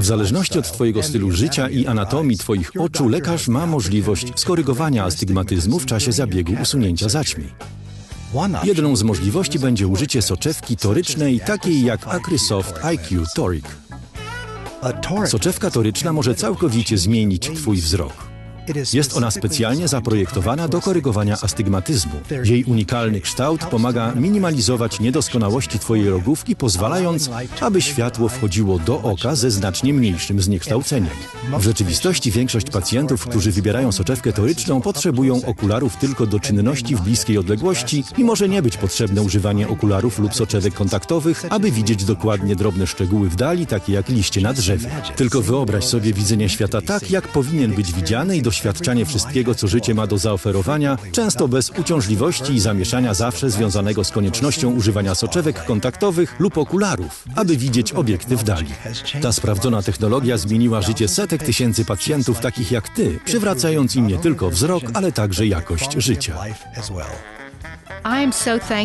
W zależności od Twojego stylu życia i anatomii Twoich oczu lekarz ma możliwość skorygowania astygmatyzmu w czasie zabiegu usunięcia zaćmi. Jedną z możliwości będzie użycie soczewki torycznej, takiej jak Acrysoft IQ Toric. Soczewka toryczna może całkowicie zmienić Twój wzrok. Jest ona specjalnie zaprojektowana do korygowania astygmatyzmu. Jej unikalny kształt pomaga minimalizować niedoskonałości Twojej rogówki, pozwalając, aby światło wchodziło do oka ze znacznie mniejszym zniekształceniem. W rzeczywistości większość pacjentów, którzy wybierają soczewkę toryczną, potrzebują okularów tylko do czynności w bliskiej odległości i może nie być potrzebne używanie okularów lub soczewek kontaktowych, aby widzieć dokładnie drobne szczegóły w dali, takie jak liście na drzewie. Tylko wyobraź sobie widzenie świata tak, jak powinien być widziany i doświadczanie wszystkiego, co życie ma do zaoferowania, często bez uciążliwości i zamieszania zawsze związanego z koniecznością używania soczewek kontaktowych lub okularów, aby widzieć obiekty w dali. Ta sprawdzona technologia zmieniła życie setek tysięcy pacjentów takich jak ty, przywracając im nie tylko wzrok, ale także jakość życia.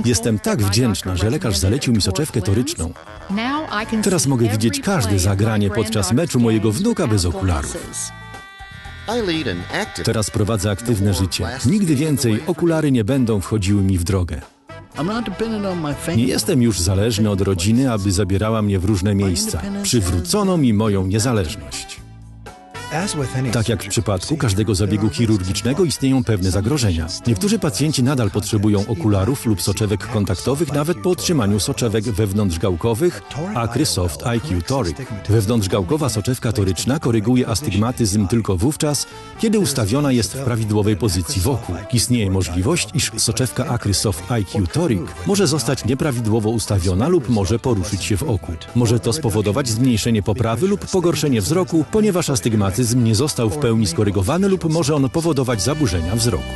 Jestem tak wdzięczna, że lekarz zalecił mi soczewkę toryczną. Teraz mogę widzieć każde zagranie podczas meczu mojego wnuka bez okularów. Teraz prowadzę aktywne życie. Nigdy więcej okulary nie będą wchodziły mi w drogę. Nie jestem już zależny od rodziny, aby zabierała mnie w różne miejsca. Przywrócono mi moją niezależność. Tak jak w przypadku każdego zabiegu chirurgicznego istnieją pewne zagrożenia. Niektórzy pacjenci nadal potrzebują okularów lub soczewek kontaktowych nawet po otrzymaniu soczewek wewnątrzgałkowych Acrysoft IQ Toric. Wewnątrzgałkowa soczewka toryczna koryguje astygmatyzm tylko wówczas, kiedy ustawiona jest w prawidłowej pozycji wokół. Istnieje możliwość, iż soczewka Acrysoft IQ Toric może zostać nieprawidłowo ustawiona lub może poruszyć się w oku. Może to spowodować zmniejszenie poprawy lub pogorszenie wzroku, ponieważ astygmatyzm nie został w pełni skorygowany lub może on powodować zaburzenia wzroku.